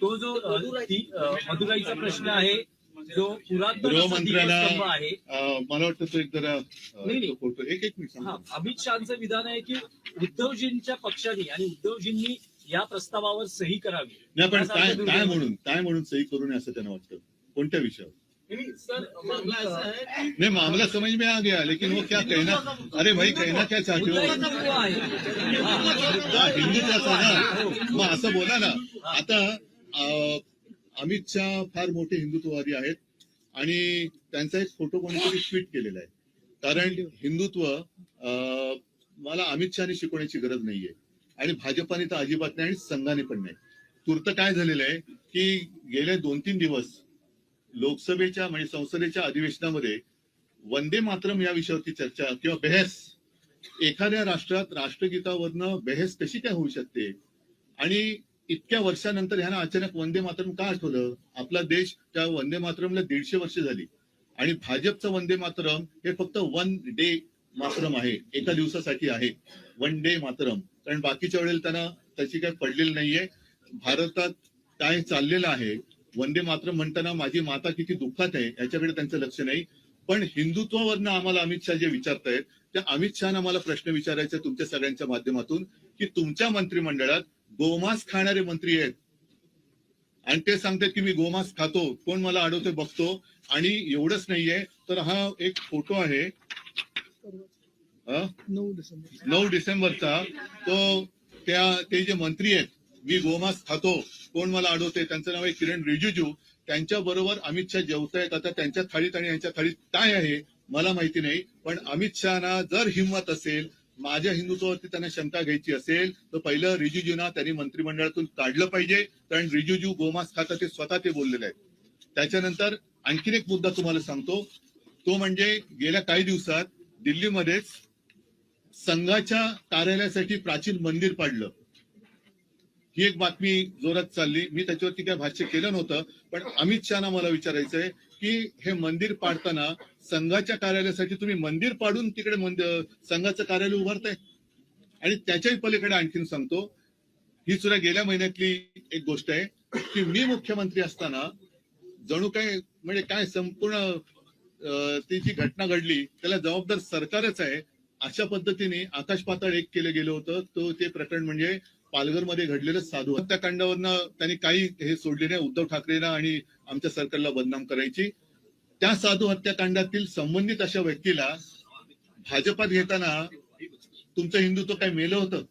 तो जो मदुराईचा प्रश्न आहे जो दीपस्तंभ आहे. मला वाटतं तो एक जरा एक एक मिनिट हा. अमित शहाचं विधान आहे की उद्धवजींच्या पक्षाने आणि उद्धवजींनी या प्रस्तावावर सही करावी. नाही पण काय. म्हणून काय म्हणून सही करू नये असं त्यांना वाटतं? कोणत्या विषयावर? नहीं मामला समझ में आ गया लेकिन वो क्या कहना? अरे भाई कहना क्या चाहते हो? हा. हिंदुत्वाचा ना मग असं बोला ना. आता अमित शहा फार मोठे हिंदुत्ववादी आहेत आणि त्यांचा एक फोटो कोणीतरी ट्विट केलेला आहे. कारण हिंदुत्व अं, मला अमित शहाने शिकवण्याची गरज नाहीये. आणि भाजपाने तर अजिबात नाही आणि संघाने पण नाही. तुर्त काय झालेलं आहे की गेले दोन तीन दिवस लोकसभेच्या म्हणजे संसदेच्या अधिवेशनामध्ये वंदे मातरम या विषयावरती चर्चा किंवा बहस एखाद्या राष्ट्रात राष्ट्रगीतावरनं बहस कशी काय होऊ शकते? आणि इतक्या वर्षानंतर ह्यांना अचानक वंदे मातरम का आठवलं? आपला देश त्या वंदे मातरमला दीडशे वर्ष झाली. आणि भाजपचं वंदे मातरम हे फक्त वन डे मातरम आहे एका दिवसासाठी आहे. One day Mataram. कारण बाकीच्या वेळेला त्यांना त्याची काही पडलेली नाहीये. भारतात काय चाललेलं आहे वंदे मातरम म्हणताना माझी माता किती दुःखात आहे याच्याकडे त्यांचं लक्ष नाही. पण हिंदुत्वावरनं आम्हाला अमित शहा जे विचारतायत त्या अमित शहानं आम्हाला प्रश्न विचारायचा तुमच्या सगळ्यांच्या माध्यमातून की तुमच्या मंत्रिमंडळात गोमांस खाणारे मंत्री आहेत. आणि ते सांगतात की मी गोमांस खातो. कोण मला अडवते बघतो. आणि एवढंच नाहीये. तर हा एक फोटो आहे. नऊ डिसेंबरचा. तो त्या ते जे मंत्री आहेत मी गोमांस खातो. कोण मला अडवते त्यांचं नाव आहे किरण रिजिजू. त्यांच्या बरोबर अमित शहा जेवतायत. आता त्यांच्या थाळीत आणि यांच्या थाळीत काय आहे? मला माहिती नाही. पण अमित शहाना जर हिंमत असेल माझ्या हिंदुत्वावरती त्यांना शंका घ्यायची असेल तर पहिलं रिजिजूना त्यांनी मंत्रिमंडळातून काढलं पाहिजे. कारण रिजिजू गोमास खाता ते स्वतः ते बोललेले आहेत. त्याच्यानंतर आणखीन एक मुद्दा तुम्हाला सांगतो. तो म्हणजे गेल्या काही दिवसात दिल्लीमध्येच संघाच्या कार्यालयासाठी प्राचीन मंदिर पाडलं. ही एक बातमी जोरात चालली. मी त्याच्यावरती काय भाष्य केलं नव्हतं पण अमित शहाना मला विचारायचंय की हे मंदिर पाडताना संघाच्या कार्यालयासाठी तुम्ही मंदिर पाडून तिकडे संघाचं कार्यालय उभारताय? आणि त्याच्याही पलीकडे आणखीन सांगतो ही सुद्धा गेल्या महिन्यातली एक गोष्ट आहे की मी मुख्यमंत्री असताना जणू काय म्हणजे काय संपूर्ण ती जी घटना घडली त्याला जबाबदार सरकारच आहे. अशा पद्धतीने आकाश पाताळ एक केलं गेलं होतं. तो ते प्रकरण म्हणजे पालघरमध्ये घडलेलं साधू. हत्याकांडावरनं त्यांनी काही हे सोडले नाही. उद्धव ठाकरेंना आणि आमच्या सरकारला बदनाम करायची. त्या साधू हत्याकांडातील संबंधित अशा व्यक्तीला भाजपात घेताना तुमचं हिंदुत्व काय मेलं होतं?